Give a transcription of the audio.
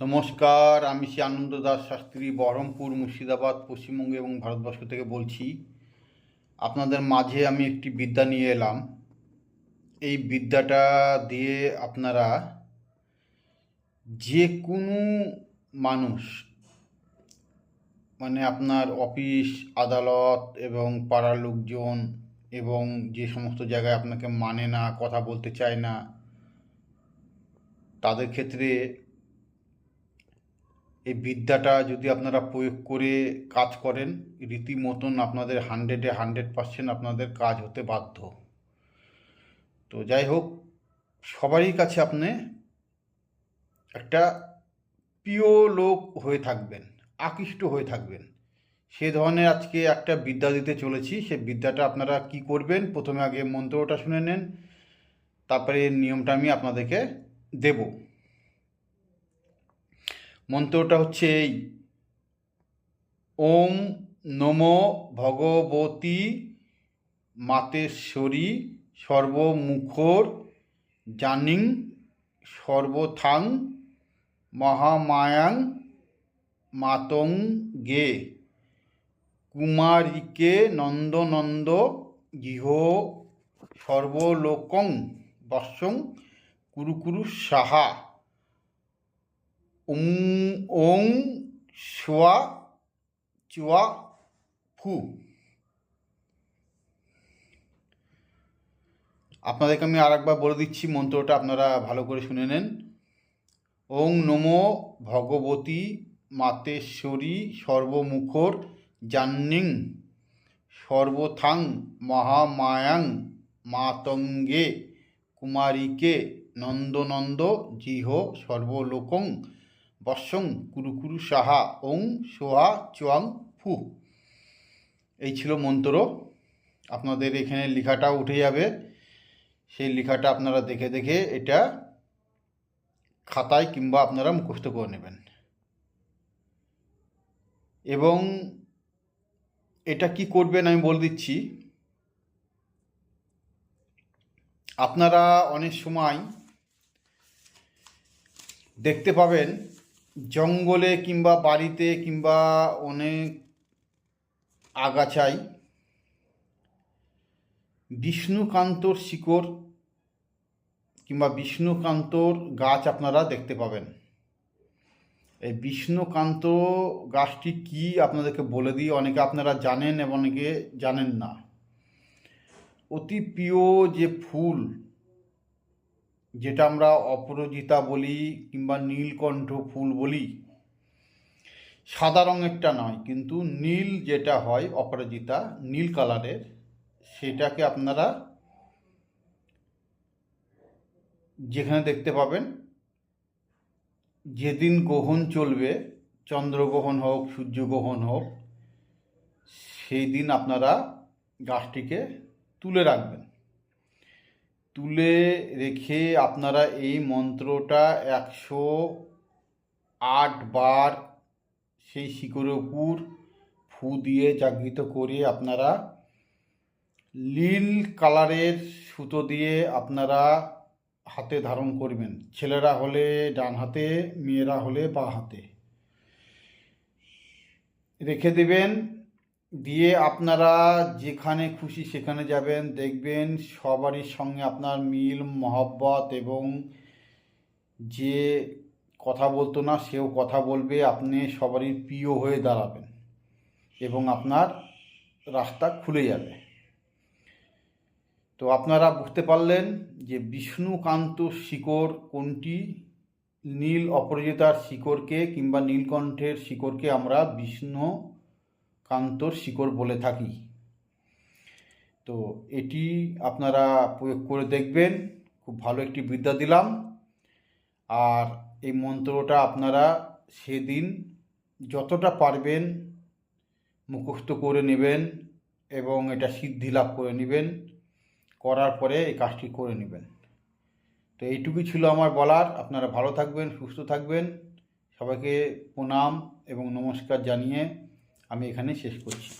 নমস্কার, আমি শ্রী আনন্দ দাস শাস্ত্রী, বহরমপুর, মুর্শিদাবাদ, পশ্চিমবঙ্গ এবং ভারতবর্ষ থেকে বলছি। আপনাদের মাঝে আমি একটি বিদ্যা নিয়ে এলাম। এই বিদ্যাটা দিয়ে আপনারা যে কোনো মানুষ মানে আপনার অফিস, আদালত এবং পাড়ার লোকজন এবং যে সমস্ত জায়গায় আপনাকে মানে না, কথা বলতে চায় না, তাদের ক্ষেত্রে এই বিদ্যাটা যদি আপনারা প্রয়োগ করে কাজ করেন, রীতিমতন আপনাদের হান্ড্রেডে হান্ড্রেড পার্সেন্ট আপনাদের কাজ হতে বাধ্য। তো যাই হোক, সবারই কাছে আপনি একটা প্রিয় লোক হয়ে থাকবেন, আকৃষ্ট হয়ে থাকবেন। সে ধরনের আজকে একটা বিদ্যা দিতে চলেছি, সে বিদ্যাটা আপনারা কি করবেন? প্রথমে আগে মন্ত্রটা শুনে নেন, তারপরে নিয়মটা আমি আপনাদেরকে দেবো। মন্ত্রটা হচ্ছে এই ওম নমো ভগবতী মাতেশ্বরী সর্বমুখর জানিং সর্বথাং মহামায়াং মাতং গে কুমারীকে নন্দনন্দ গৃহ সর্বলোকং বৎসং কুরুকুরু সাহা। উং ওং সোয়া চুয়া ফু। আপনাদেরকে আমি আর একবার বলে দিচ্ছি, মন্ত্রটা আপনারা ভালো করে শুনে নেন। ওং নমো ভগবতী মাতেশ্বরী সর্বমুখর জান্নিং সর্বথাং মহামায়াং মাতঙ্গে কুমারীকে নন্দনন্দ জিহ সর্বলোকং বৎসং কুরুকুরু সাহা ওং সোহা চুয়াং ফু। এই ছিল মন্ত্র। আপনাদের এখানে লেখাটা উঠে যাবে। সেই লেখাটা আপনারা দেখে দেখে এটা খাতায় কিংবা আপনারা মুখস্থ করে নেবেন। এবং এটা কি করবেন আমি বলে দিচ্ছি। আপনারা অনেক সময় দেখতে পাবেন জঙ্গলে কিংবা বাড়িতে কিংবা অনেক আগাছায় বিষ্ণুকান্তর শিকড় কিংবা বিষ্ণুকান্তর গাছ আপনারা দেখতে পাবেন। এই বিষ্ণুকান্ত গাছটি কি আপনাদেরকে বলে দিই, অনেকে আপনারা জানেন এবং অনেকে জানেন না। অতি প্রিয় যে ফুল যেটা আমরা অপরাজিতা বলি কিংবা নীলকণ্ঠ ফুল বলি। সাদা রঙেরটা নয়, কিন্তু নীল যেটা হয় অপরাজিতা, নীল কালারের, সেটাকে আপনারা যেখানে দেখতে পাবেন, যেদিন গ্রহণ চলবে, চন্দ্রগ্রহণ হোক, সূর্যগ্রহণ হোক, সেই দিন আপনারা গাছটিকে তুলে রাখবেন। তুলে রেখে আপনারা এই মন্ত্রটা একশো আট বার সেই শিকড়ের উপর ফু দিয়ে জাগৃত করে আপনারা নীল কালারের সুতো দিয়ে আপনারা হাতে ধারণ করবেন। ছেলেরা হলে ডান হাতে, মেয়েরা হলে বা হাতে। রেখে দেবেন দিয়ে আপনারা যেখানে খুশি সেখানে যাবেন, দেখবেন সবারই সঙ্গে আপনার মিল, মহব্বত এবং যে কথা বলতো না সেও কথা বলবে, আপনি সবারই প্রিয় হয়ে দাঁড়াবেন এবং আপনার রাস্তা খুলে যাবে। তো আপনারা বুঝতে পারলেন যে বিষ্ণুকান্ত শিকড় কোনটি? নীল অপরাজিতার শিকড়কে কিংবা নীলকণ্ঠের শিকড়কে আমরা বিষ্ণু কান্তর শিকড় বলে থাকি। তো এটি আপনারা প্রয়োগ করে দেখবেন, খুব ভালো একটি বিদ্যা দিলাম। আর এই মন্ত্রটা আপনারা সেদিন যতটা পারবেন মুখস্থ করে নেবেন এবং এটা সিদ্ধি লাভ করে নেবেন, করার পরে এই কাজটি করে নেবেন। তো এইটুকুই ছিল আমার বলার। আপনারা ভালো থাকবেন, সুস্থ থাকবেন। সবাইকে প্রণাম এবং নমস্কার জানিয়ে আমি এখানে শেষ করছি।